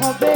হবে